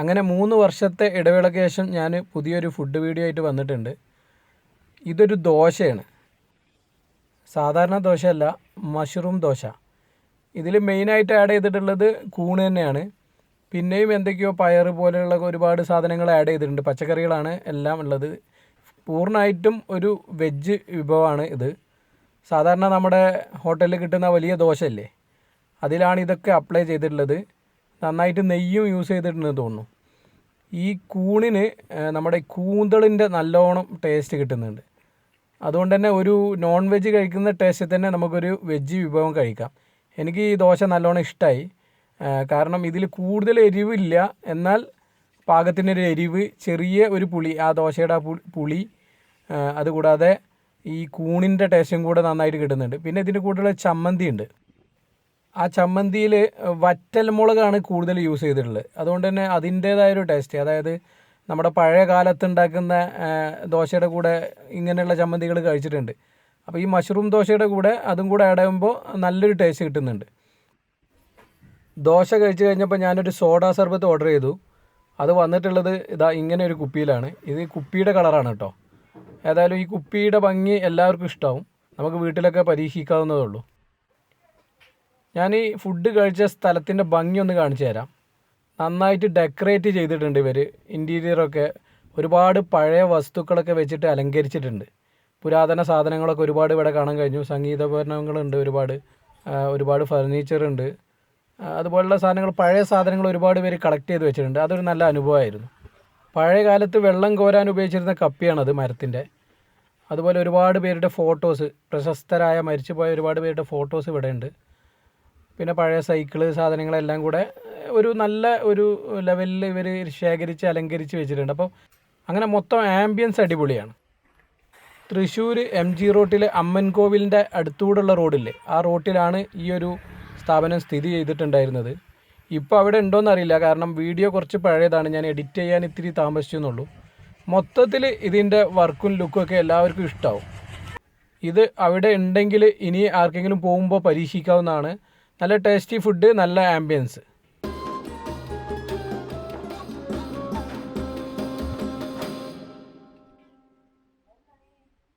അങ്ങനെ മൂന്ന് വർഷത്തെ ഇടവേളയ്ക്ക് ശേഷം ഞാൻ പുതിയൊരു ഫുഡ് വീഡിയോ ആയിട്ട് വന്നിട്ടുണ്ട്. ഇതൊരു ദോശയാണ്. സാധാരണ ദോശയല്ല മഷ്റൂം ദോശ. ഇതിൽ മെയിനായിട്ട് ആഡ് ചെയ്തിട്ടുള്ളത് കൂണ് തന്നെയാണ്. പിന്നെയും എന്തൊക്കെയോ പയർ പോലെയുള്ള ഒരുപാട് സാധനങ്ങൾ ആഡ് ചെയ്തിട്ടുണ്ട്. പച്ചക്കറികളാണ് എല്ലാം ഉള്ളത്. പൂർണമായിട്ടും ഒരു വെജ് വിഭവമാണ് ഇത്. സാധാരണ നമ്മുടെ ഹോട്ടലിൽ കിട്ടുന്ന വലിയ ദോശയല്ലേ? അതിലാണ് ഇതൊക്കെ അപ്ലൈ ചെയ്തിട്ടുള്ളത്. നന്നായിട്ട് നെയ്യും യൂസ് ചെയ്തിട്ടുണ്ടെന്ന് തോന്നുന്നു. ഈ കൂണിന് നമ്മുടെ കൂന്തളിന്റെ നല്ലോണം ടേസ്റ്റ് കിട്ടുന്നുണ്ട്. അതുകൊണ്ട് തന്നെ ഒരു നോൺ വെജ് കഴിക്കുന്ന ടേസ്റ്റിൽ തന്നെ നമുക്കൊരു വെജ് വിഭവം കഴിക്കാം. എനിക്ക് ഈ ദോശ നല്ലോണം ഇഷ്ടമായി കാരണം ഇതിൽ കൂടുതൽ എരിവില്ല. എന്നാൽ പാകത്തിനൊരു എരിവ് ചെറിയ ഒരു പുളി ആ ദോശയുടെ ആ പുളി അതുകൂടാതെ ഈ കൂണിന്റെ ടേസ്റ്റും കൂടെ നന്നായിട്ട് കിട്ടുന്നുണ്ട്. പിന്നെ ഇതിന്റെ കൂടെയുള്ള ചമ്മന്തി ഉണ്ട് ആ ചമ്മന്തിയിൽ വറ്റൽ മുളകാണ് കൂടുതൽ യൂസ് ചെയ്തിട്ടുള്ളത്. അതുകൊണ്ട് തന്നെ അതിന്റേതായൊരു ടേസ്റ്റ്. അതായത് നമ്മുടെ പഴയ കാലത്ത് ഉണ്ടാക്കുന്ന ദോശയുടെ കൂടെ ഇങ്ങനെയുള്ള ചമ്മന്തികൾ കഴിച്ചിട്ടുണ്ട്. അപ്പോൾ ഈ മഷ്റൂം ദോശയുടെ കൂടെ അതും കൂടെ ആഡ് ചെയ്യുമ്പോൾ നല്ലൊരു ടേസ്റ്റ് കിട്ടുന്നുണ്ട്. ദോശ കഴിച്ച് കഴിഞ്ഞപ്പോൾ ഞാനൊരു സോഡ സർബത്ത് ഓർഡർ ചെയ്തു. അത് വന്നിട്ടുള്ളത് ഇതാ ഇങ്ങനെ ഒരു കുപ്പിയിലാണ്. ഇത് കുപ്പിയുടെ കളറാണ് കേട്ടോ. ഏതായാലും ഈ കുപ്പിയുടെ ഭംഗി എല്ലാവർക്കും ഇഷ്ടമാവും നമുക്ക് വീട്ടിലൊക്കെ പരീക്ഷിക്കാവുന്നതേ ഉള്ളൂ. ഞാൻ ഈ ഫുഡ് കഴിച്ച സ്ഥലത്തിന്റെ ഭംഗി ഒന്ന് കാണിച്ചു തരാം. നന്നായിട്ട് ഡെക്കറേറ്റ് ചെയ്തിട്ടുണ്ട് ഇവർ ഇന്റീരിയറൊക്കെ ഒരുപാട് പഴയ വസ്തുക്കളൊക്കെ വെച്ചിട്ട് അലങ്കരിച്ചിട്ടുണ്ട്. പുരാതന സാധനങ്ങളൊക്കെ ഒരുപാട് ഇവിടെ കാണാൻ കഴിഞ്ഞു. സംഗീതോപകരണങ്ങളുണ്ട് ഒരുപാട്. ഒരുപാട് ഫർണിച്ചർ ഉണ്ട്. അതുപോലുള്ള സാധനങ്ങൾ പഴയ സാധനങ്ങൾ ഒരുപാട് പേര് കളക്ട് ചെയ്ത് വെച്ചിട്ടുണ്ട്. അതൊരു നല്ല അനുഭവമായിരുന്നു. പഴയ കാലത്ത് വെള്ളം കോരാൻ ഉപയോഗിച്ചിരുന്ന കപ്പിയാണത് മരത്തിന്റെ അതുപോലെ ഒരുപാട് പേരുടെ ഫോട്ടോസ് പ്രശസ്തരായ മരിച്ചുപോയ ഒരുപാട് പേരുടെ ഫോട്ടോസ് ഇവിടെ ഉണ്ട്. പിന്നെ പഴയ സൈക്കിൾ സാധനങ്ങളെല്ലാം കൂടെ ഒരു നല്ല ഒരു ലെവലിൽ ഇവർ ശേഖരിച്ച് അലങ്കരിച്ച് വെച്ചിട്ടുണ്ട്. അപ്പോൾ അങ്ങനെ മൊത്തം ആംബിയൻസ് അടിപൊളിയാണ്. തൃശ്ശൂർ എം ജി റോട്ടിലെ അമ്മൻകോവിലിന്റെ അടുത്തൂടുള്ള റോഡില്ലേ? ആ റോട്ടിലാണ് ഈ ഒരു സ്ഥാപനം സ്ഥിതി ചെയ്തിട്ടുണ്ടായിരുന്നത്. ഇപ്പോൾ അവിടെ ഉണ്ടോയെന്ന് അറിയില്ല. കാരണം വീഡിയോ കുറച്ച് പഴയതാണ്. ഞാൻ എഡിറ്റ് ചെയ്യാൻ ഇത്തിരി താമസിച്ചു മൊത്തത്തിൽ ഇതിന്റെ വർക്കും ലുക്കും ഒക്കെ എല്ലാവർക്കും ഇഷ്ടമാവും ഇത് അവിടെ ഉണ്ടെങ്കിൽ ഇനി ആർക്കെങ്കിലും പോകുമ്പോൾ പരീക്ഷിക്കാവുന്നതാണ്. നല്ല ടേസ്റ്റി ഫുഡ് നല്ല ആംബിയൻസ്